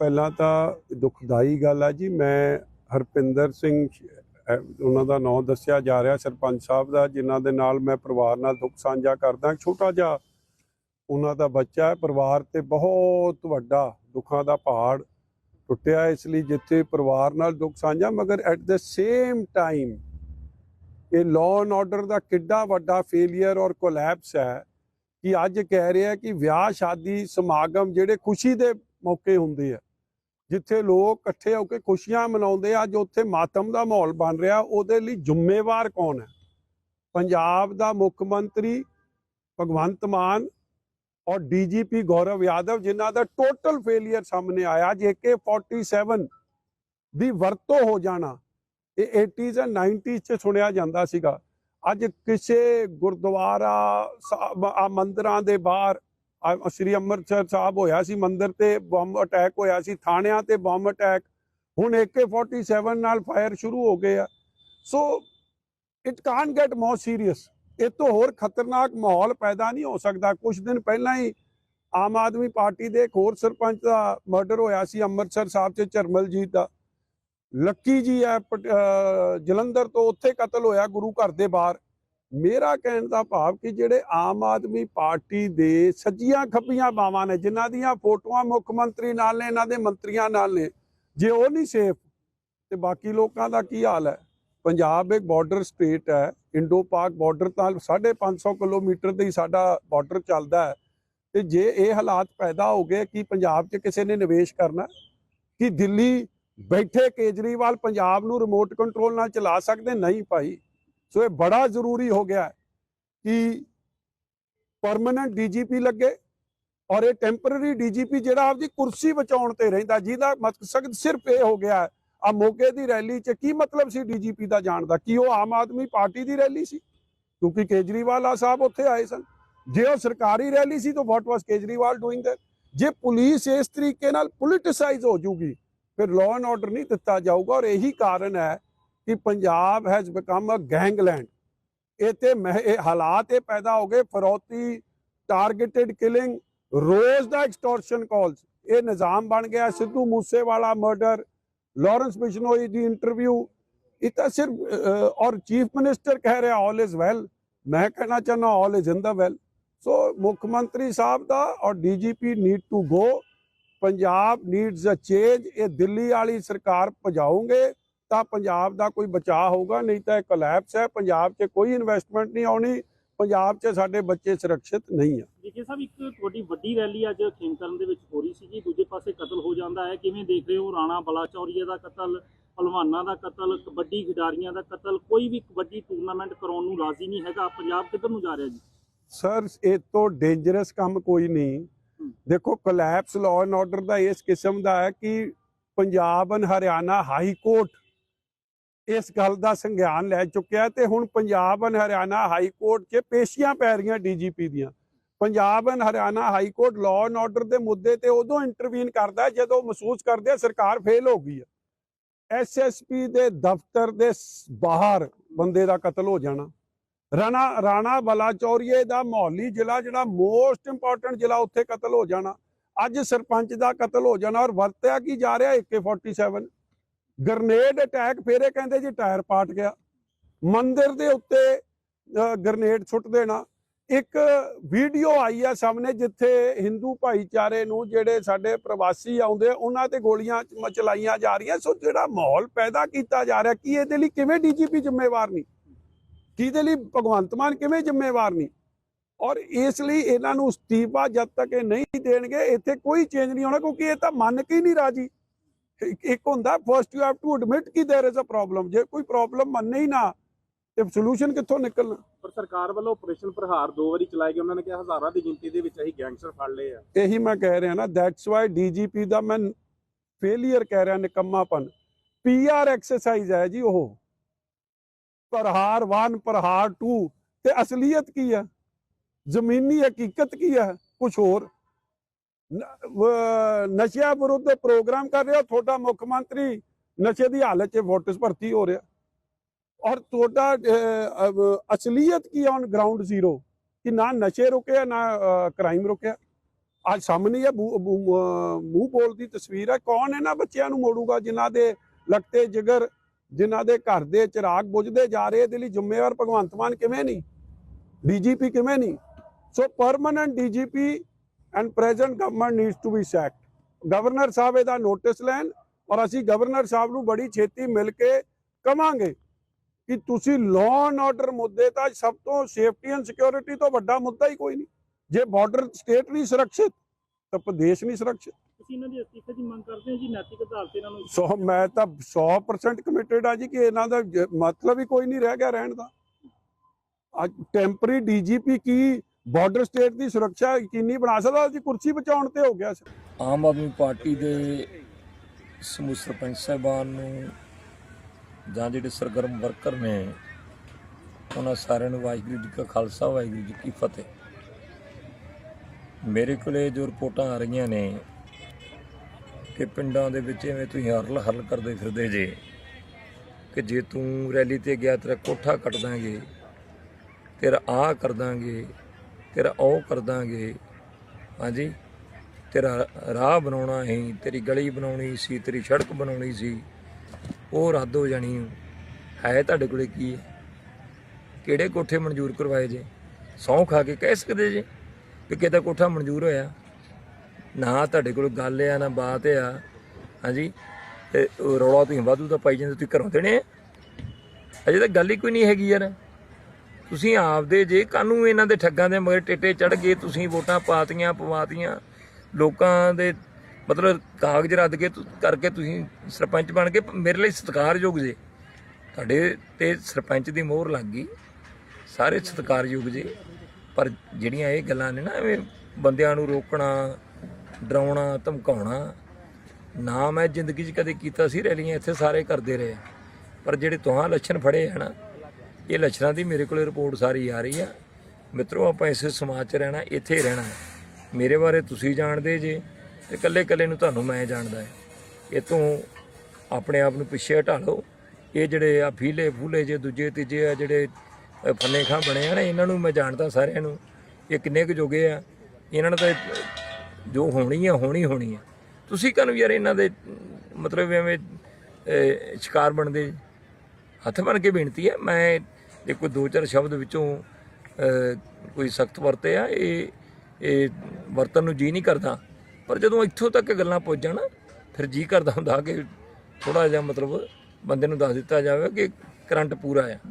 ਪਹਿਲਾਂ ਤਾਂ ਦੁਖਦਾਈ ਗੱਲ ਹੈ ਜੀ, ਮੈਂ ਹਰਪਿੰਦਰ ਸਿੰਘ ਉਹਨਾਂ ਦਾ ਨਾਮ ਦੱਸਿਆ ਜਾ ਰਿਹਾ, ਸਰਪੰਚ ਸਾਹਿਬ ਦਾ, ਜਿਨ੍ਹਾਂ ਦੇ ਨਾਲ ਮੈਂ ਪਰਿਵਾਰ ਨਾਲ ਦੁੱਖ ਸਾਂਝਾ ਕਰਦਾ, ਛੋਟਾ ਜਿਹਾ ਉਹਨਾਂ ਦਾ ਬੱਚਾ ਹੈ, ਪਰਿਵਾਰ ਤੇ ਬਹੁਤ ਵੱਡਾ ਦੁੱਖਾਂ ਦਾ ਪਹਾੜ ਟੁੱਟਿਆ ਇਸ ਲਈ ਜਿੱਥੇ ਪਰਿਵਾਰ ਨਾਲ ਦੁੱਖ ਸਾਂਝਾ, ਮਗਰ ਐਟ ਦ ਸੇਮ ਟਾਈਮ ਇਹ ਲਾਅ ਐਂਡ ਆਰਡਰ ਦਾ ਕਿੱਡਾ ਵੱਡਾ ਫੇਲਿਅਰ ਔਰ ਕੋਲੈਪਸ ਹੈ ਕਿ ਅੱਜ ਕਹਿ ਰਿਹਾ ਕਿ ਵਿਆਹ, ਸ਼ਾਦੀ, ਸਮਾਗਮ ਜਿਹੜੇ ਖੁਸ਼ੀ ਦੇ ਮੌਕੇ ਹੁੰਦੇ ਆ। ਜਿੱਥੇ ਲੋਕ ਇਕੱਠੇ ਹੋ ਕੇ ਖੁਸ਼ੀਆਂ ਮਨਾਉਂਦੇ ਆ, ਅੱਜ ਉੱਥੇ ਮਾਤਮ ਦਾ ਮਾਹੌਲ ਬਣ ਰਿਹਾ। ਉਹਦੇ ਲਈ ਜ਼ਿੰਮੇਵਾਰ ਕੌਣ ਹੈ? ਪੰਜਾਬ ਦਾ ਮੁੱਖ ਮੰਤਰੀ ਭਗਵੰਤ ਮਾਨ ਔਰ ਡੀਜੀਪੀ ਗੌਰਵ ਯਾਦਵ, ਜਿਨ੍ਹਾਂ ਦਾ ਟੋਟਲ ਫੇਲਿਅਰ ਸਾਹਮਣੇ ਆਇਆ। ਜੇਕੇ 47 ਦੀ ਵਰਤੋਂ ਹੋ ਜਾਣਾ, ਇਹ 80s ਐਂਡ 90s ਚ ਸੁਣਿਆ ਜਾਂਦਾ ਸੀਗਾ। ਅੱਜ ਕਿਸੇ ਗੁਰਦੁਆਰਾ ਮੰਦਰਾਂ ਦੇ ਬਾਹਰ ਸ੍ਰੀ ਅੰਮ੍ਰਿਤਸਰ ਸਾਹਿਬ ਹੋਇਆ ਸੀ ਮੰਦਿਰ ਤੇ ਬੰਬ ਅਟੈਕ ਹੋਇਆ ਸੀ, ਥਾਣਿਆਂ ਤੇ ਬੰਬ ਅਟੈਕ ਹੁਣ AK47 ਨਾਲ ਫਾਇਰ ਸ਼ੁਰੂ ਹੋ ਗਏ ਆ। So it can't get more serious ਇਹ ਤੋਂ ਹੋਰ ਖਤਰਨਾਕ ਮਾਹੌਲ ਪੈਦਾ ਨਹੀਂ ਹੋ ਸਕਦਾ। ਕੁਝ ਦਿਨ ਪਹਿਲਾਂ ਹੀ ਆਮ ਆਦਮੀ ਪਾਰਟੀ ਦੇ ਇੱਕ ਹੋਰ ਸਰਪੰਚ ਦਾ ਮਰਡਰ ਹੋਇਆ ਸੀ ਅੰਮ੍ਰਿਤਸਰ ਸਾਹਿਬ 'ਚ, ਚਰਮਲਜੀਤ ਦਾ। ਲੱਕੀ ਜੀ ਹੈ, ਪਟ- ਜਲੰਧਰ ਤੋਂ ਉੱਥੇ ਕਤਲ ਹੋਇਆ ਗੁਰੂ ਘਰ ਦੇ ਬਾਹਰ। ਮੇਰਾ ਕਹਿਣ ਦਾ ਭਾਵ ਕਿ ਜਿਹੜੇ ਆਮ ਆਦਮੀ ਪਾਰਟੀ ਦੇ ਸੱਜੀਆਂ ਖੱਬੀਆਂ ਬਾਵਾਂ ਨੇ, ਜਿਨ੍ਹਾਂ ਦੀਆਂ ਫੋਟੋਆਂ ਮੁੱਖ ਮੰਤਰੀ ਨਾਲ ਨੇ, ਇਹਨਾਂ ਦੇ ਮੰਤਰੀਆਂ ਨਾਲ ਨੇ, ਜੇ ਉਹ ਨਹੀਂ ਸੇਫ ਤੇ ਬਾਕੀ ਲੋਕਾਂ ਦਾ ਕੀ ਹਾਲ ਹੈ? ਪੰਜਾਬ ਇੱਕ ਬਾਰਡਰ ਸਟੇਟ ਹੈ, ਇੰਡੋ ਪਾਕ ਬਾਰਡਰ ਤਾਂ 550 ਕਿਲੋਮੀਟਰ ਦੇ ਹੀ ਸਾਡਾ ਬਾਰਡਰ ਚੱਲਦਾ ਹੈ, ਤੇ ਜੇ ਇਹ ਹਾਲਾਤ ਪੈਦਾ ਹੋ ਗਏ ਕਿ ਪੰਜਾਬ 'ਚ ਕਿਸੇ ਨੇ ਨਿਵੇਸ਼ ਕਰਨਾ, ਕਿ ਦਿੱਲੀ ਬੈਠੇ ਕੇਜਰੀਵਾਲ ਪੰਜਾਬ ਨੂੰ ਰਿਮੋਟ ਕੰਟਰੋਲ ਨਾਲ ਚਲਾ ਸਕਦੇ? ਨਹੀਂ ਭਾਈ। ਸੋ ਇਹ ਬੜਾ ਜ਼ਰੂਰੀ ਹੋ ਗਿਆ ਹੈ ਕਿ ਪਰਮਨੈਂਟ ਡੀਜੀਪੀ ਲੱਗੇ ਔਰ ਇਹ ਟੈਂਪਰੇਰੀ ਡੀਜੀਪੀ ਜਿਹੜਾ ਆਪਦੀ ਕੁਰਸੀ ਬਚਾਉਣ ਤੇ ਰਹਿੰਦਾ, ਜਿਹਦਾ ਮਕਸਦ ਸਿਰਫ ਇਹ ਹੋ ਗਿਆ ਆ ਮੋਗੇ ਦੀ ਰੈਲੀ 'ਚ ਕੀ ਮਤਲਬ ਸੀ ਡੀਜੀਪੀ ਦਾ ਜਾਣ ਦਾ? ਕੀ ਉਹ ਆਮ ਆਦਮੀ ਪਾਰਟੀ ਦੀ ਰੈਲੀ ਸੀ? ਕਿਉਂਕਿ ਕੇਜਰੀਵਾਲ ਆ ਸਾਹਿਬ ਉੱਥੇ ਆਏ ਸਨ। ਜੇ ਉਹ ਸਰਕਾਰੀ ਰੈਲੀ ਸੀ ਤਾਂ what was Kejriwal doing that ਜੇ ਪੁਲਿਸ ਇਸ ਤਰੀਕੇ ਨਾਲ ਪੋਲਿਟਿਸਾਈਜ਼ ਹੋ ਜੂਗੀ, ਫਿਰ ਲਾਅ ਐਂਡ ਆਰਡਰ ਨਹੀਂ ਦਿੱਤਾ ਜਾਊਗਾ ਔਰ ਇਹੀ ਕਾਰਨ ਹੈ ਕਿ Punjab has become a gangland ਇਹ ਇਹ ਹਾਲਾਤ ਇਹ ਪੈਦਾ ਹੋ ਗਏ, ਫਰੋਤੀ ਟਾਰਗੇਟਡ ਕਿਲਿੰਗ ਰੋਜ਼ ਦਾ ਐਕਸਟੋਰਸ਼ਨ ਕਾਲਸ ਇਹ ਨਿਜ਼ਾਮ ਬਣ ਗਿਆ, ਸਿੱਧੂ ਮੂਸੇਵਾਲਾ ਮਰਡਰ ਲਾਰੈਂਸ ਬਿਸ਼ਨੋਈ ਦੀ ਇੰਟਰਵਿਊ ਇਹ ਤਾਂ ਸਿਰਫ ਔਰ ਚੀਫ ਮਿਨਿਸਟਰ ਕਹਿ ਰਿਹਾ ਆਲ ਇਜ਼ ਵੈਲ ਮੈਂ ਕਹਿਣਾ ਚਾਹੁੰਦਾ all is in the well so ਮੁੱਖ ਮੰਤਰੀ ਸਾਹਿਬ ਦਾ ਔਰ DGP need to go Punjab needs a change ਇਹ ਦਿੱਲੀ ਵਾਲੀ ਸਰਕਾਰ ਭਜਾਉਂਗੇ। ਤਾਂ ਪੰਜਾਬ ਦਾ ਕੋਈ ਬਚਾਅ ਹੋਊਗਾ ਨਹੀਂ ਤਾਂ ਇਹ ਕੋਲੈਪਸ ਹੈ। ਪੰਜਾਬ 'ਚ ਕੋਈ ਇਨਵੈਸਟਮੈਂਟ ਨਹੀਂ ਆਉਣੀ ਪੰਜਾਬ 'ਚ ਸਾਡੇ ਬੱਚੇ ਸੁਰੱਖਿਅਤ ਨਹੀਂ ਆ। ਵਿਜੇ ਸਾਹਿਬ ਇੱਕ ਤੁਹਾਡੀ ਵੱਡੀ ਰੈਲੀ ਅੱਜ ਖੇਮਕਰਨ ਦੇ ਵਿੱਚ ਹੋ ਰਹੀ ਸੀਗੀ ਦੂਜੇ ਪਾਸੇ ਕਤਲ ਹੋ ਜਾਂਦਾ ਹੈ। ਕਿਵੇਂ ਦੇਖ ਰਹੇ ਹੋ? ਰਾਣਾ ਬਲਾਚੌਰੀਆ ਦਾ ਕਤਲ ਪਹਿਲਵਾਨਾਂ ਦਾ ਕਤਲ ਕਬੱਡੀ ਖਿਡਾਰੀਆਂ ਦਾ ਕਤਲ ਕੋਈ ਵੀ ਕਬੱਡੀ ਟੂਰਨਾਮੈਂਟ ਕਰਾਉਣ ਨੂੰ ਰਾਜ਼ੀ ਨਹੀਂ ਹੈਗਾ। ਪੰਜਾਬ ਕਿੱਧਰ ਨੂੰ ਜਾ ਰਿਹਾ ਜੀ? ਸਰ ਇਹ ਤੋਂ ਡੇਂਜਰਸ ਕੰਮ ਕੋਈ ਨਹੀਂ। ਦੇਖੋ ਕੋਲੈਪਸ ਲਾਅ ਐਂਡ ਆਰਡਰ ਦਾ ਇਸ ਕਿਸਮ ਦਾ ਹੈ ਕਿ Punjab and Haryana high court ਇਸ ਗੱਲ ਦਾ ਸੰਗਿਆਨ ਲੈ ਚੁੱਕਿਆ ਤੇ ਹੁਣ Punjab and Haryana high court 'ਚ ਪੇਸ਼ੀਆਂ ਪੈ ਰਹੀਆਂ ਡੀਜੀਪੀ ਦੀਆਂ। Punjab and Haryana high court law and order ਦੇ ਮੁੱਦੇ ਤੇ ਉਦੋਂ ਇੰਟਰਵੀਨ ਕਰਦਾ ਜਦੋਂ ਮਹਿਸੂਸ ਕਰਦੇ ਸਰਕਾਰ ਫੇਲ ਹੋ ਗਈ ਹੈ ਐਸਐਸਪੀ ਦੇ ਦਫ਼ਤਰ ਦੇ ਬਾਹਰ ਬੰਦੇ ਦਾ ਕਤਲ ਹੋ ਜਾਣਾ। ਰਾਣਾ ਰਾਣਾ ਬਲਾਚੌਰੀਏ ਦਾ ਮੌਲੀ ਜ਼ਿਲ੍ਹਾ ਜਿਹੜਾ ਮੋਸਟ ਇੰਪੋਰਟੈਂਟ ਜ਼ਿਲ੍ਹਾ ਉੱਥੇ ਕਤਲ ਹੋ ਜਾਣਾ। ਅੱਜ ਸਰਪੰਚ ਦਾ ਕਤਲ ਹੋ ਜਾਣਾ ਔਰ ਵਰਤਿਆ ਕੀ ਜਾ ਰਿਹਾ AK47 ਗਰਨੇਡ ਅਟੈਕ, ਫਿਰ ਇਹ ਕਹਿੰਦੇ ਜੀ ਟਾਇਰ ਪਾਟ ਗਿਆ। ਮੰਦਿਰ ਦੇ ਉੱਤੇ ਗਰਨੇਡ ਸੁੱਟ ਦੇਣਾ। ਇੱਕ ਵੀਡੀਓ ਆਈ ਆ ਸਾਹਮਣੇ ਜਿੱਥੇ ਹਿੰਦੂ ਭਾਈਚਾਰੇ ਨੂੰ ਜਿਹੜੇ ਸਾਡੇ ਪ੍ਰਵਾਸੀ ਆਉਂਦੇ, ਉਹਨਾਂ ਤੇ ਗੋਲੀਆਂ ਚ- ਚਲਾਈਆਂ ਜਾ ਰਹੀਆਂ। ਸੋ ਜਿਹੜਾ ਮਾਹੌਲ ਪੈਦਾ ਕੀਤਾ ਜਾ ਰਿਹਾ, ਕੀ ਇਹਦੇ ਲਈ ਕਿਵੇਂ ਡੀਜੀਪੀ ਜ਼ਿੰਮੇਵਾਰ ਨਹੀਂ? ਕਿਹਦੇ ਲਈ ਭਗਵੰਤ ਮਾਨ ਕਿਵੇਂ ਜ਼ਿੰਮੇਵਾਰ ਨਹੀਂ? ਔਰ ਇਸ ਲਈ ਇਹਨਾਂ ਨੂੰ ਅਸਤੀਫਾ ਜਦ ਤੱਕ ਇਹ ਨਹੀਂ ਦੇਣਗੇ, ਇੱਥੇ ਕੋਈ ਚੇਂਜ ਨਹੀਂ ਹੋਣਾ, ਕਿਉਂਕਿ ਇਹ ਤਾਂ ਮੰਨ ਕੇ ਹੀ ਨਹੀਂ ਰਾਜੀ। ਇੱਕ ਇੱਕ ਹੁੰਦਾ first you have to admit ਕਿ देयर इज ਅ ਪ੍ਰੋਬਲਮ ਜੇ ਕੋਈ ਪ੍ਰੋਬਲਮ ਮੰਨੇ ਹੀ ਨਾ ਤੇ ਸੋਲੂਸ਼ਨ ਕਿੱਥੋਂ ਨਿਕਲਣਾ ਪਰ ਸਰਕਾਰ ਵੱਲੋਂ ਆਪਰੇਸ਼ਨ ਪ੍ਰਹਾਰ ਦੋ ਵਾਰੀ ਚਲਾਏ ਗਏ ਉਹਨਾਂ ਨੇ ਕਿਹਾ ਹਜ਼ਾਰਾਂ ਦੀ ਗਿਣਤੀ ਦੇ ਵਿੱਚ ਅਸੀਂ ਗੈਂਗਸਟਰ ਫੜ ਲਏ ਆ ਇਹੀ ਮੈਂ ਕਹਿ ਰਿਹਾ ਨਾ ਦੈਟਸ ਵਾਈ ਡੀਜੀਪੀ ਦਾ ਮੈਂ ਫੇਲਿਅਰ ਕਹਿ ਰਿਹਾ ਨਿਕੰਮਾਪਨ ਪੀਆਰ ਐਕਸਰਸਾਈਜ਼ ਹੈ ਜੀ ਉਹ ਪ੍ਰਹਾਰ 1 ਪ੍ਰਹਾਰ 2 ਤੇ ਅਸਲੀਅਤ ਕੀ ਹੈ ਜ਼ਮੀਨੀ ਹਕੀਕਤ ਕੀ ਹੈ ਕੁਝ ਹੋਰ ਨ- ਵ- ਨਸ਼ਿਆਂ ਵਿਰੁੱਧ ਪ੍ਰੋਗਰਾਮ ਕਰ ਰਿਹਾ। ਤੁਹਾਡਾ ਮੁੱਖ ਮੰਤਰੀ ਨਸ਼ੇ ਦੀ ਹਾਲਤ 'ਚ ਵੋਟਸ ਭਰਤੀ ਹੋ ਰਿਹਾ। ਔਰ ਤੁਹਾਡਾ ਅਸਲੀਅਤ ਕੀ ਔਨ ਗਰਾਊਂਡ ਜ਼ੀਰੋ ਕਿ ਨਾ ਨਸ਼ੇ ਰੁਕਿਆ, ਨਾ ਕ੍ਰਾਈਮ ਰੁਕਿਆ। ਅੱਜ ਸਾਹਮਣੇ ਇਹ ਮੂੰਹ- ਬੋਲ ਦੀ ਤਸਵੀਰ ਹੈ ਕੌਣ ਇਹਨਾਂ ਬੱਚਿਆਂ ਨੂੰ ਮੋੜੂਗਾ? ਜਿਨ੍ਹਾਂ ਦੇ ਲਗਤੇ ਜਿਗਰ, ਜਿਨ੍ਹਾਂ ਦੇ ਘਰ ਦੇ ਚਿਰਾਗ ਬੁਝਦੇ ਜਾ ਰਹੇ ਦੇ ਲਈ ਜ਼ਿੰਮੇਵਾਰ ਭਗਵੰਤ ਮਾਨ ਕਿਵੇਂ ਨਹੀਂ? ਡੀਜੀਪੀ ਕਿਵੇਂ ਨਹੀਂ? So permanent DGP and present government needs to be sacked governor ਸਾਹਿਬ ਇਹਦਾ ਨੋਟਿਸ ਲੈਣ ਔਰ ਅਸੀਂ ਗਵਰਨਰ ਸਾਹਿਬ ਨੂੰ ਬੜੀ ਛੇਤੀ ਮਿਲ ਕੇ ਕਵਾਂਗੇ ਕਿ ਤੁਸੀਂ ਲਾਅ ਐਂਡ ਆਰਡਰ ਮੁੱਦੇ ਤਾਂ ਸਭ ਤੋਂ ਸੇਫਟੀ ਐਂਡ ਸਿਕਿਉਰਿਟੀ ਤੋਂ ਵੱਡਾ ਮੁੱਦਾ ਹੀ ਕੋਈ ਨਹੀਂ ਜੇ ਬਾਰਡਰ ਸਟੇਟ ਨਹੀਂ ਸੁਰੱਖਿਅਤ ਤਾਂ ਪ੍ਰਦੇਸ਼ ਨਹੀਂ ਸੁਰੱਖਿਅਤ ਤੁਸੀਂ ਇਹਨਾਂ ਦੇ ਅਸਤੀਫੇ ਦੀ ਮੰਗ ਕਰਦੇ ਹੋ ਜੀ ਨੈਤਿਕ ਆਧਾਰ ਤੇ ਇਹਨਾਂ ਨੂੰ ਸੋ ਮੈਂ ਤਾਂ 100% ਕਮਿਟਡ ਆ ਜੀ ਕਿ ਇਹਨਾਂ ਦਾ ਮਤਲਬ ਹੀ ਕੋਈ ਨਹੀਂ ਰਹਿ ਗਿਆ ਰਹਿਣ ਦਾ। ਅੱਜ ਟੈਂਪਰੇਰੀ ਡੀਜੀਪੀ ਕੀ ਬਾਰਡਰ ਸਟੇਟ ਦੀ ਸੁਰੱਖਿਆ ਯਕੀਨੀ ਬਣਾ ਸਕਦਾ ਉਹਦੀ ਕੁਰਸੀ ਬਚਾਉਣ ਤੇ ਹੋ ਗਿਆ ਆਮ ਆਦਮੀ ਪਾਰਟੀ ਦੇ ਸਮੂਹ ਸਰਪੰਚ ਸਾਹਿਬਾਨ ਨੂੰ ਜਾਂ ਜਿਹੜੇ ਸਰਗਰਮ ਵਰਕਰ ਨੇ, ਉਹਨਾਂ ਸਾਰਿਆਂ ਨੂੰ ਵਾਹਿਗੁਰੂ ਜੀ ਕਾ ਖਾਲਸਾ, ਵਾਹਿਗੁਰੂ ਜੀ ਕੀ ਫਤਿਹ। ਮੇਰੇ ਕੋਲੇ ਜੋ ਰਿਪੋਰਟਾਂ ਆ ਰਹੀਆਂ ਨੇ ਕਿ ਪਿੰਡਾਂ ਦੇ ਵਿੱਚ ਐਵੇਂ ਤੁਸੀਂ ਹਰਲ ਹਰਲ ਕਰਦੇ ਫਿਰਦੇ ਜੇ ਕਿ ਜੇ ਤੂੰ ਰੈਲੀ ਤੇ ਗਿਆ ਤੇਰਾ ਕੋਠਾ ਕੱਟ ਦਾਂਗੇ, ਤੇਰਾ ਆ ਕਰ ਦਾਂਗੇ ਤੇਰਾ ਉਹ ਕਰ ਦਾਂਗੇ। ਹਾਂਜੀ, ਤੇਰਾ ਰਾਹ ਬਣਾਉਣਾ ਸੀ ਤੇਰੀ ਗਲੀ ਬਣਾਉਣੀ ਸੀ, ਤੇਰੀ ਸੜਕ ਬਣਾਉਣੀ ਸੀ, ਉਹ ਰੱਦ ਹੋ ਜਾਣੀ ਹੈ ਤੁਹਾਡੇ ਕੋਲੇ ਕੀ ਹੈ ਕਿਹੜੇ ਕੋਠੇ ਮਨਜ਼ੂਰ ਕਰਵਾਏ ਜੇ? ਸਹੁੰ ਖਾ ਕੇ ਕਹਿ ਸਕਦੇ ਜੇ ਕਿ ਕਿਹਦਾ ਕੋਠਾ ਮਨਜ਼ੂਰ ਹੋਇਆ? ਨਾ ਤੁਹਾਡੇ ਕੋਲ ਗੱਲ ਆ, ਨਾ ਬਾਤ ਆ। ਹਾਂਜੀ, ਤੇ ਰੌਲਾ ਤੁਸੀਂ ਵਾਧੂ ਦਾ ਪਾਈ ਜਾਂਦੇ, ਤੁਸੀਂ ਘਰੋਂ ਦੇਣੇ ਆ? ਅਜੇ ਤਾਂ ਗੱਲ ਹੀ ਕੋਈ ਨਹੀਂ ਹੈਗੀ ਯਾਰ। ਤੁਸੀਂ ਆਪਦੇ ਜੇ ਕਾਨੂੰ ਇਹਨਾਂ ਦੇ ਠੱਗਾਂ ਦੇ ਮਗਰ ਟੇਟੇ ਚੜ ਗਏ, ਤੁਸੀਂ ਵੋਟਾਂ ਪਾਤੀਆਂ, ਪਵਾਤੀਆਂ। ਲੋਕਾਂ ਦੇ ਮਤਲਬ ਕਾਗਜ਼ ਰੱਦ ਕੇ ਕਰਕੇ ਤੁਸੀਂ ਸਰਪੰਚ ਬਣ ਕੇ ਮੇਰੇ ਲਈ ਸਤਿਕਾਰਯੋਗ ਜੇ। ਤੁਹਾਡੇ ਤੇ ਸਰਪੰਚ ਦੀ ਮੋਹਰ ਲੱਗ ਗਈ। ਸਾਰੇ ਸਤਿਕਾਰਯੋਗ ਜੇ। ਪਰ ਜਿਹੜੀਆਂ ਇਹ ਗੱਲਾਂ ਨੇ ਨਾ, ਐਵੇਂ ਬੰਦਿਆਂ ਨੂੰ ਰੋਕਣਾ, ਡਰਾਉਣਾ, ਧਮਕਾਉਣਾ, ਨਾ ਮੈਂ ਜ਼ਿੰਦਗੀ 'ਚ ਕਦੇ ਕੀਤਾ ਸੀ, ਰੈਲੀਆਂ ਇੱਥੇ ਸਾਰੇ ਕਰਦੇ ਰਹੇ। ਪਰ ਜਿਹੜੇ ਤੁਹਾਂ ਲੱਛਣ ਫੜੇ ਆ ਨਾ ਇਹ ਲੱਛਣਾਂ ਦੀ ਮੇਰੇ ਕੋਲੇ ਰਿਪੋਰਟ ਸਾਰੀ ਆ ਰਹੀ ਆ। ਮਿੱਤਰੋ ਆਪਾਂ ਇਸੇ ਸਮਾਜ 'ਚ ਰਹਿਣਾ ਇੱਥੇ ਹੀ ਰਹਿਣਾ। ਮੇਰੇ ਬਾਰੇ ਤੁਸੀਂ ਜਾਣਦੇ ਜੇ ਤੇ ਇਕੱਲੇ ਇਕੱਲੇ ਨੂੰ ਤੁਹਾਨੂੰ ਮੈਂ ਜਾਣਦਾ ਇਹ ਤੋਂ ਆਪਣੇ ਆਪ ਨੂੰ ਪਿੱਛੇ ਹਟਾ ਲਓ ਇਹ ਜਿਹੜੇ ਆ ਫੀਲੇ ਫੂਲੇ ਜੇ ਦੂਜੇ ਤੀਜੇ ਆ ਜਿਹੜੇ ਅ, ਫੰਨੇ ਖਾਂ ਬਣੇ ਆ ਨਾ ਇਹਨਾਂ ਨੂੰ ਮੈਂ ਜਾਣਦਾ ਸਾਰਿਆਂ ਨੂੰ। ਇਹ ਕਿੰਨੇ ਕੁ ਜੋਗੇ ਆ। ਇਹਨਾਂ ਨੂੰ ਤਾਂ ਜੋ ਹੋਣੀ ਆ ਹੋਣੀ ਹੋਣੀ ਆ। ਤੁਸੀਂ ਕਾਹਨੂੰ ਯਾਰ ਇਹਨਾਂ ਦੇ ਮਤਲਬ ਐਵੇਂ ਸ਼ਿਕਾਰ ਬਣਦੇ? ਹੱਥ ਬਣ ਕੇ ਬੇਨਤੀ ਹੈ ਮੈਂ ਜੇ ਕੋਈ ਦੋ ਚਾਰ ਸ਼ਬਦ ਵਿੱਚੋਂ ਕੋਈ ਸਖਤ ਵਰਤੇ ਆ, ਇਹ ਇਹ ਵਰਤਨ ਨੂੰ ਜੀ ਨਹੀਂ ਕਰਦਾ। ਪਰ ਜਦੋਂ ਇੱਥੋਂ ਤੱਕ ਗੱਲਾਂ ਪਹੁੰਚ ਜਾਣ ਫਿਰ ਜੀ ਕਰਦਾ ਹੁੰਦਾ ਕਿ ਥੋੜਾ ਜਿਹਾ ਮਤਲਬ ਬੰਦੇ ਨੂੰ ਦੱਸ ਦਿੱਤਾ ਜਾਵੇ ਕਿ ਕਰੰਟ ਪੂਰਾ ਆ।